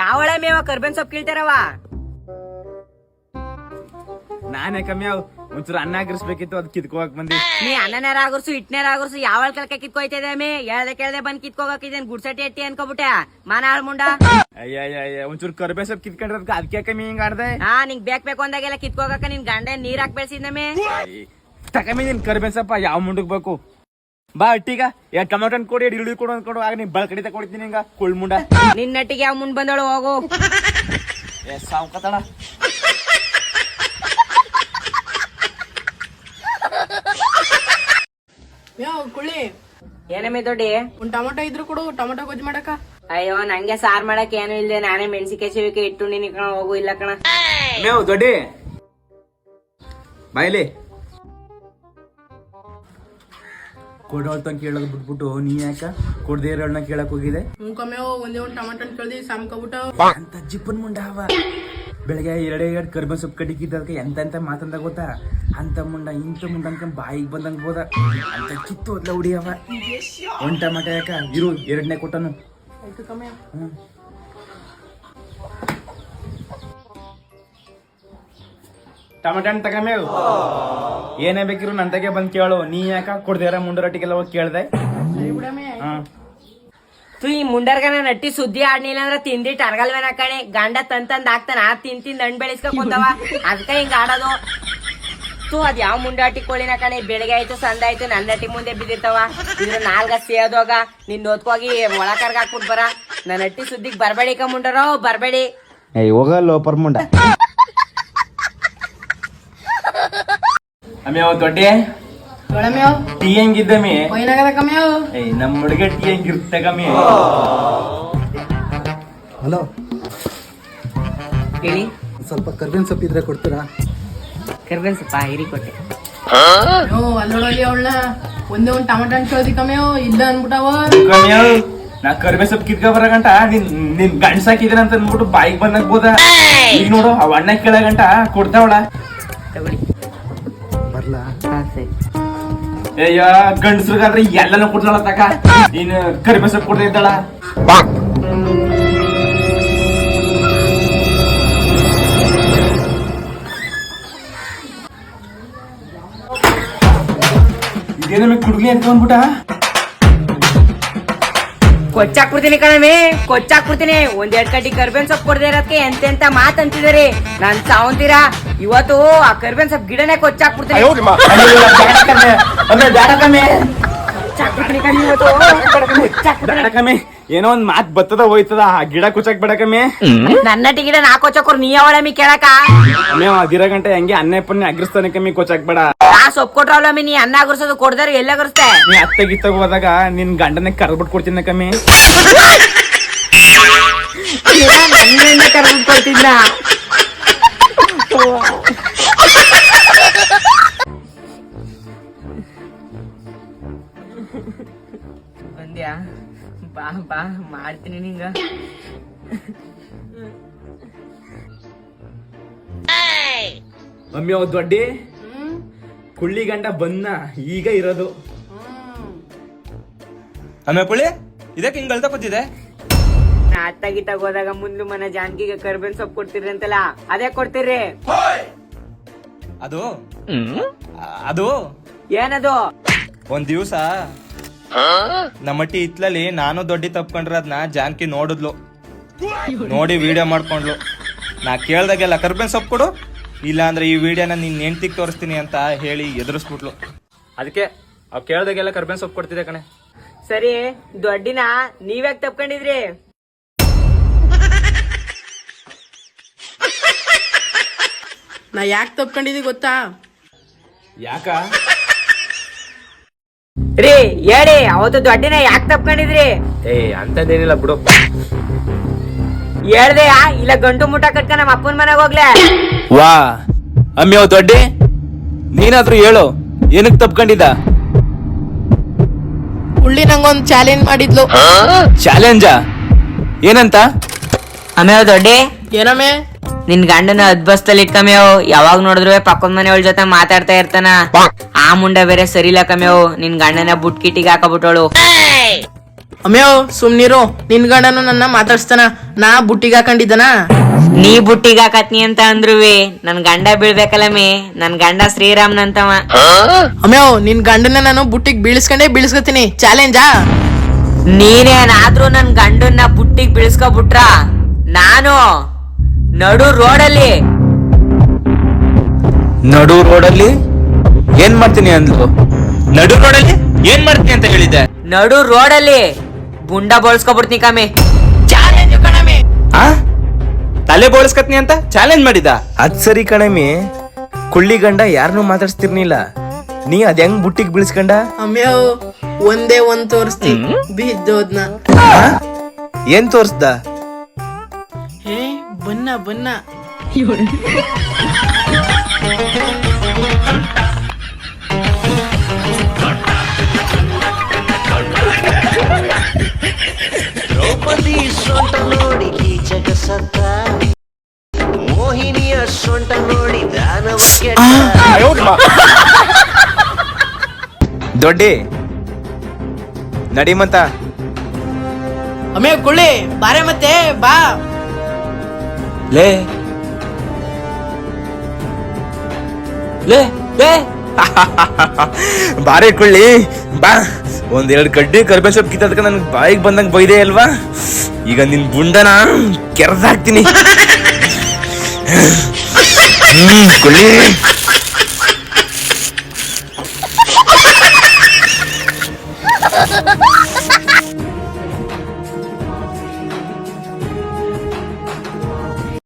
ಯಾವಳ ಮೇವ ಕರ್ಬೇನ್ ಸೊಪ್ಪು ಕೀಳ್ತಾರವ? ನಾನೇ ಕಮ್ಮಿ ಅವ್. ಒಂಚೂರು ಅನ್ನ ಆಗಿರ್ಸ್ಬೇಕಿತ್ತು ಅದ್ ಕಿತ್ಕೋಕ್ ಬಂದಿ. ನೀ ಅನ್ನನೇರ ಆಗರ್ಸು ಇಟ್ನಾರ ಆಗರ್ಸು ಯಾವಳ ಕಲ್ಕ ಕಿತ್ಕೋಯ್ತಿದೆ ಮೇ? ಹೇಳ್ದೆ ಕೇಳ್ದೆ ಬಂದ್ ಕಿತ್ಕೋಗಿದ್ದೇನ್ ಗುಡ್ಸಟಿ ಎಟ್ಟಿ ಅನ್ಕೋಬಿಟ್ಟೆ? ಮಾನ ಆಳ್ ಮುಂಡ? ಅಯ್ಯ ಅಯ್ಯ ಅಯ್ಯ ಒಂಚೂರು ಕರ್ಬೇ ಸೊಪ್ಪು ಕಿತ್ಕೊಂಡ್ರೆ ಅದಕ್ಕೆ ಕಮ್ಮಿ ಹಿಂಗ್ ಆಡ್ದೆ? ಹಾ ನಿಂಗ್ ಬೇಕ್ ಬೇಕು ಅಂದಾಗೆಲ್ಲ ಕಿತ್ಕೋಗಕ್ಕ ನಿನ್ ಗಂಡ ನೀರ್ ಹಾಕ್ ಬೆಳ್ಸಿದ್ನಮೆ ತಕಮಿ ನಿನ್ ಕರ್ಬೇ ಸೊಪ್ಪ ಯಾವ ಮುಂಡಕ್ ಬೇಕು? ಬಾ ಅಟ್ಟಿಗ. ಎರಡು ಟೊಮೆಟೊ ಕೊಡಿ ಎರಡು ಈರುಳ್ಳಿ ಕೊಡು ಅನ್ಕೊಂಡು ಆಗ ನೀನ್ ಬಳಕಡಿ ಕೊಡ್ತೀನಿ ಹಿಂಗ ಕುಳ್ ಮುಂಡ. ನಿನ್ನ ಅಟ್ಟಿಗೆ ಯಾವ ಮುಂದ್ ಬಂದಳು ಹೋಗು. ಏ ಸಾವ್ಕತಳ. ಯಾವ ಕುಳ್ಳಿ. ಏನಮ್ಮೆ ದೊಡ್ಡಿ? ಒಂದ್ ಟೊಮೊಟೊ ಇದ್ರು ಕೊಡು ಟೊಮೊಟೊ ಗೊಜ್ಜು ಮಾಡಕ ಅಯ್ಯೋ ನಂಗೆ ಸಾರ್ ಮಾಡಕ್ ಏನು ಇಲ್ದೆ ನಾನೇ ಮೆಣಸಿಕಾಯಿ ಸಿವಿಕೆ ಇಟ್ಟು ನಿನ್ ಕಣ ಹೋಗು ಇಲ್ಲ ಕಣ. ಮೇವು ದೊಡ್ಡಿ. ಬಾಯ್ಲಿ ಕೊಡೋಳ್ತ ಕೇಳೋದು ಬಿಟ್ಬಿಟ್ಟು ನೀ ಯಾಕ ಕೊಡ್ದೇ ಇರೋಳ್ನ ಕೇಳಕ್ ಹೋಗಿದೆ ಮುಖಮೇವ್ ಒಂದೇ ಒಂದ್ ಟೊಮೊಟೊ ಕೇಳ್ದಿ ಸಾಮ್ಕೊಬಿಟ್ಟು. ಅಂತ ಜಿಪ್ಪನ್ ಮುಂಡ ಅವ? ಬೆಳಗ್ಗೆ ಎರಡೇ ಎರಡು ಕರ್ಬೆ ಸೊಪ್ಪು ಕಡಿಕಿದ್ದಕ್ಕೆ ಎಂತ ಎಂತ ಮಾತಂದ ಗೊತ್ತಾ? ಅಂತ ಮುಂಡ ಇಂಥ ಮುಂಡ ಅಂತ ಬಾಯಿಗೆ ಬಂದಂಗ ಹೋದ. ಅಂತ ಕಿತ್ತು ಹೋದ್ಲ ಹುಡಿ ಅವ. ಒಂದ್ ಟಮಾಟ ಯಾಕ? ಇರು ಎರಡನೇ ಕೊಟ್ಟನು. ಆಯ್ತು ಕಮ್ಮಿ ಟಮಾಟ ಹಣ್ಣು ತಗೊಂಬೇವು ಏನೇ ಬೇಕಿರು ನನ್ ತಗೆ ಬಂದ್ ಕೇಳು. ನೀ ಯಾಕ ಕೊಡ್ದೇರ ಮುಂಡರೊಟ್ಟಿಗೆಲ್ಲ ಹೋಗಿ ಕೇಳ್ದೆ? ತು ಈ ಮುಂಡರ್ಗನ ನಟ್ಟಿ ಸುದ್ದಿ ಆಡ್ನಿಲ್ಲ ಅಂದ್ರ ತಿಂದಿ ಟರ್ಗಲ್ವೇನ ಕಣೆ. ಗಂಡ ತಂದ್ ತಂದ್ ಹಾಕ್ತಾನ. ಆ ತಿಂದ್ ತಿಂದ್ ಹಣ್ಣು ಬೆಳೆಸ್ಕೊಂಡ್ ಕೂತಾವ. ಅದಕ್ಕ ಹಿಂಗ ಆಡೋದು. ತು ಅದ್ ಯಾವ ಮುಂಡಾಟಿ ಕೋಳಿನ ಕಣೆ? ಬೆಳಗ್ಗೆ ಆಯ್ತು ಸಂದ ಆಯ್ತು ನನ್ನ ನಟ್ಟಿ ಮುಂದೆ ಬಿದ್ದಿರ್ತಾವ. ಇದ್ರ ನಾಲ್ಗ ಸೇದೋಗ ನಿನ್ ಓದ್ಕೋಗಿ ಒಳಕರ್ಗ ಹಾಕ್ಬಿಟ್ ಬರ. ನನ್ನ ನಟ್ಟಿ ಸುದ್ದಿಗ್ ಬರ್ಬೇಡಿ ಕ ಮುಂಡರೋ ಬರ್ಬೇಡಿ. ಹೋಗಲ್ಲ ಪರ್ಮುಂಡ. ಅಮ್ಯಾವ ದೊಡ್ಡೆ? ಟೀ ಹೆಂಗಿದ್ದಮಿ ಕೊಯ್ನಾಗದ ಕಮ್ಯಾವ್ ಏಯ್ ನಮ್ಮ ಹುಡುಗ ಟೀ ಹೆಂಗಿರುತ್ತೆ ಕಮ್ಮಿ ಹಲೋ. ಹೇಳಿ. ಸ್ವಲ್ಪ ಕರ್ಬೇನ್ ಸೊಪ್ಪು ಇದ್ರೆ ಕೊಡ್ತೀರಾ? ಕರ್ಬೇನ್ ಸೊಪ್ಪ? ಹಿರಿ ಕೊಟ್ಟೆ. ಯೋ ಅವಳ ಒಂದೇ ಒಂದೇ ಟಮಾಟ ಕೇಳ್ದಿ ಕಮ್ಯಾವ್ ಇಲ್ಲ ಅನ್ಬಿಟ್ಟವ ಕಮ್ಯಾವ್ ನಾ ಕರ್ಬೇ ಸೊಪ್ಪು ಕಿತ್ಕ ಬರಗಂಟ ನಿನ್ ನಿನ್ ಗಂಡ್ಸಾಕಿದ್ರೆ ಅಂತ ಅನ್ಬಿಟ್ಟು ಬಾಯಿಗೆ ಬಂದಾಗ ಬೋದ ಈಗ ನೋಡು ಅವ ಅಣ್ಣ ಕೇಳಗಂಟ ಕೊಡ್ತಾವಳ. ಬರ್ಲಾ ಹಾ ಸರಿ ಅಯ್ಯ ಗಂಡಸ್ರಿಗಾದ್ರೆ ಎಲ್ಲನೂ ಕೊಡ್ತಾಳ ತಕ. ನೀನ್ ಕರ್ಬೇ ಸೊಪ್ಪು ಕೊಡ್ತಾ ಇದ್ದಾಳ? ಇದೇನೋ ಕುಡ್ಲಿ ಅಂತ ಅಂದ್ಬಿಟ್ಟ? ಕೊಚ್ಚಾಕ್ಬಿಡ್ತೀನಿ ಕಣಮೆ ಒಂದ್ ಎರಡ್ ಕಡ್ಡಿ ಕರ್ಬೇನ್ ಸೊಪ್ಪು ಕೊಡದೆ ಇರೋದಕ್ಕೆ ಎಂತೆಂತ ಮಾತ್ ಅಂತಿದಾರೆ ನಾನ್ ಸಾವಂತೀರಾ? ಇವತ್ತು ಆ ಕರ್ಬೇನ್ ಸೊಪ್ಪು ಗಿಡನೇ ಕೊಚ್ಚಾಕ್ ಬಿಡ್ತೀನಿ ಕಣೆ ಇವತ್ತು. ಬೇಡ ಕಮ್ಮಿ ಏನೋ ಒಂದ್ ಮಾತ್ ಬತ್ತದ ಹೋಯ್ತದ. ಆ ಗಿಡ ಕುಚಕ್ ಬೇಡ ಕಮ್ಮಿ ನನ್ನ ಗಿಡ ನಾ ಕೊಚ್ಚಕೋರ್ ನೀ ಅವಳಮಿ ಕೇಳಕ? ಅಮ್ಮೆ ಅದಿರ ಗಂಟೆ ಹಂಗೆ ಅನ್ನೆ ಪನ್ನೆ ಅಗ್ರಿಸ್ತಾನೆ ಕಮ್ಮಿ ಕೊಚಕ್ ಬೇಡ. ನಾ ಸೊಪ್ಪು ನೀ ಅನ್ನ ಅಗ್ರಸೋದು ಕೊಡ್ದಾರ ಎಲ್ಲ ಗುರ್ಸ್ತೆ ನೀ ಅತ್ತೆ ಗಿತ್ತಗ್ ಹೋದಾಗ ನಿನ್ ಗಂಡನ ಕರ್ಬಿಟ್ ಕೊಡ್ತೀನಿ ಕಮ್ಮಿ. ಕರ್ಬಿಟ್ಕೊಳ್ತಿದ್ನ ಬಂದ್ಯಾ? ಬಾ ಬಾ ಮಾಡ್ತೀನಿ ನಿಂಗ. ಮಮ್ಮಿ ಅವ್ ದೊಡ್ಡಿ? ಕುಳ್ಳಿ ಗಂಡ ಬಂದ ಈಗ ಇರೋದು. ಆಮೇಲೆ ಪುಳಿ ಇದಕ್ಕೆ ಹಿಂಗ್ ಅಳ್ತಾ ಕೂತಿದೆ ನಾ ಅತ್ತಾಗಿ ಹೋದಾಗ ಮುಂದೆ ಮನೆ ಜಾನ್ಕಿಗೆ ಕರ್ಬೇನ್ ಸೊಪ್ಪು ಕೊಡ್ತೀರಿ ಅಂತಲ್ಲ ಅದೇ ಕೊಡ್ತಿರ್ರಿ ಅದು? ಅದು? ಏನದು? ಒಂದ್ ದಿವ್ಸ ನಮ್ಮಟ್ಟಿ ಇತ್ಲಲ್ಲಿ ನಾನು ದೊಡ್ಡಿ ತಪ್ಕೊಂಡ್ರೆ ಅದನ್ನ ಜಾನ್ಕಿ ನೋಡಿದ್ಲು. ನೋಡಿ ವಿಡಿಯೋ ಮಾಡ್ಕೊಂಡ್ಲು. ನಾ ಕೇಳ್ದಾಗೆಲ್ಲ ಕರ್ಬೇನ್ ಸೊಪ್ಪು ಕೊಡು ಇಲ್ಲ ಅಂದ್ರೆ ಈ ವಿಡಿಯೋನ ನಿನ್ನ ಹೆಂಡ್ತಿಗ್ ತೋರಿಸ್ತೀನಿ ಅಂತ ಹೇಳಿ ಎದುರಿಸ್ಬಿಟ್ಲು. ಅದಕ್ಕೆ ಅವ್ ಕೇಳ್ದಾಗೆಲ್ಲ ಕರ್ಬೇನ್ ಸೊಪ್ಪು ಕೊಡ್ತಿದ್ದೆ ಕಣೆ. ಸರಿ ದೊಡ್ಡಿನ ನೀವ್ಯಾಕ್ ತಪ್ಕೊಂಡಿದ್ರಿ? ನಾ ಯಾಕೆ ತಪ್ಕೊಂಡಿದ್ದೀನಿ ಗೊತ್ತಾ? ಯಾಕ? ರೀ ಹೇಳಿ ಅವತ್ತು ದೊಡ್ಡನೇ ಯಾಕ್ ತಪ್ಕೊಂಡಿದ್ರಿ? ಏ ಅಂತದೇನಿಲ್ಲ ಬಿಡು. ಹೇಳ್ದೆ ಇಲ್ಲ ಗಂಟು ಮುಟ್ಟ ಕಟ್ಕ ನಮ್ಮ ಅಪ್ಪನ ಮನೆಗೆ ಹೋಗ್ಲೆ. ವಾ ಅಮ್ಮಿ ಅವ್ ದೊಡ್ಡಿ ನೀನಾದ್ರೂ ಹೇಳು ಏನಕ್ಕೆ ತಪ್ಕೊಂಡಿದ್ದ? ಹುಳ್ಳಿ ನಂಗೊಂದ್ ಚಾಲೆಂಜ್ ಮಾಡಿದ್ಲು. ಚಾಲೆಂಜಾ ಏನಂತ? ಆಮೇಲೆ ದೊಡ್ಡಿ ಏನಮ್ಮೆ? ನಿನ್ ಗಂಡನ ಅದ್ಬಸ್ತಲ್ಲಿ ಇಟ್ಕಮ್ಯಾವ್ ಯಾವಾಗ ನೋಡಿದ್ರು ಪಕ್ಕದ ಮನೆಯವಳ ಜೊತೆ ಮಾತಾಡ್ತಾ ಇರ್ತಾನ. ಆ ಮುಂಡ ಬೇರೆ ಸರಿ ಇಲ್ಲ ಕಮ್ಯಾವ್ ನಿನ್ ಗಂಡನ ಬುಟ್ಕಿಟಿಗೆ ಹಾಕಬಿಟ್ಟೋಳು. ಅಮ್ಯವ್ ಸುಮ್ನಿರು ನಿನ್ ಗಂಡನು ನನ್ನ ಮಾತಾಡ್ಸ್ತಾನ. ನಾ ಬುಟ್ಟಿಗೆ ಹಾಕೊಂಡಿದ್ದನ? ನೀ ಬುಟ್ಟಿಗೆ ಹಾಕತ್ನಿ ಅಂತ ಅಂದ್ರುವೆ. ನನ್ ಗಂಡ ಬೀಳ್ಬೇಕಲ್ಲಮಿ ನನ್ ಗಂಡ ಶ್ರೀರಾಮ್ನಂತವ. ಅಮ್ಯವ್ ನಿನ್ ಗಂಡನ ನಾನು ಬುಟ್ಟಿಗೆ ಬೀಳಿಸ್ಕೊಂಡೇ ಬೀಳಿಸ್ಕೊತೀನಿ. ಚಾಲೆಂಜಾ? ನೀನೇನಾದ್ರೂ ನನ್ ಗಂಡನ್ನ ಬುಟ್ಟಿಗೆ ಬೀಳ್ಸ್ಕೊಬಿಟ್ರ? ನಾನು ನಡು ರೋಡಲ್ಲಿ. ನಡು ರೋಡಲ್ಲಿ? ಏನ್ ಮಾಡ್ತೀನಿ ಅಂದ್ಲು? ನಡು ರೋಡಲ್ಲಿ ಏನ್ ಮಾಡ್ತೀನಿ ಅಂತ ಹೇಳಿದ್ದೆ? ನಡು ರೋಡಲ್ಲಿ ಬುಂಡ ಬೋಳ್ಸ್ಕೊಬಿಡ್ತೀನಿ ಕಮ್ಮಿ ಆ? ತಲೆ ಬೋಳಿಸ್ಕತ್ನಿ ಅಂತ ಚಾಲೆಂಜ್ ಮಾಡಿದ ಅದ್ ಸರಿ ಕಣಮಿ. ಕುಳ್ಳಿ ಗಂಡ ಯಾರನ್ನೂ ಮಾತಾಡ್ಸ್ತಿರ್ನಿಲ್ಲ. ನೀ ಅದ್ ಹೆಂಗ್ ಬುಟ್ಟಿಗೆ ಬೀಳ್ಸ್ಕೊಂಡ? ಒಂದೇ ಒಂದ್ ತೋರಿಸ್ತಿ. ಬಿದ್ದೋದ್ನ. ಏನ್ ತೋರ್ಸ್ದ? ಹೇ ಬನ್ನ ಬನ್ನ. ಕೆಟ್ಟ ದೊಡ್ಡಿ ನಡಿಮಂತ. ಅಮೇ ಕೊಳ್ಳಿ ಬಾರೆ ಮತ್ತೆ ಬಾ. ಲೇ. ಲೇ ಲೇ. ಬಾರೆ ಕೊಳ್ಳಿ ಬಾ. ಒಂದೆರಡು ಕಡ್ಡಿ ಕರ್ಬೆ ಸೊಪ್ಪು ಕಿತ್ತದಕ್ಕೆ ನನ್ಗೆ ಬಾಯಿಗೆ ಬಂದಂಗೆ ಬೈದೆ ಅಲ್ವಾ? ಈಗ ನಿನ್ ಬುಂಡನ ಕೆರೆದಾಕ್ತೀನಿ. ಹ್ಮ್ ಕೊಳ್ಳಿ.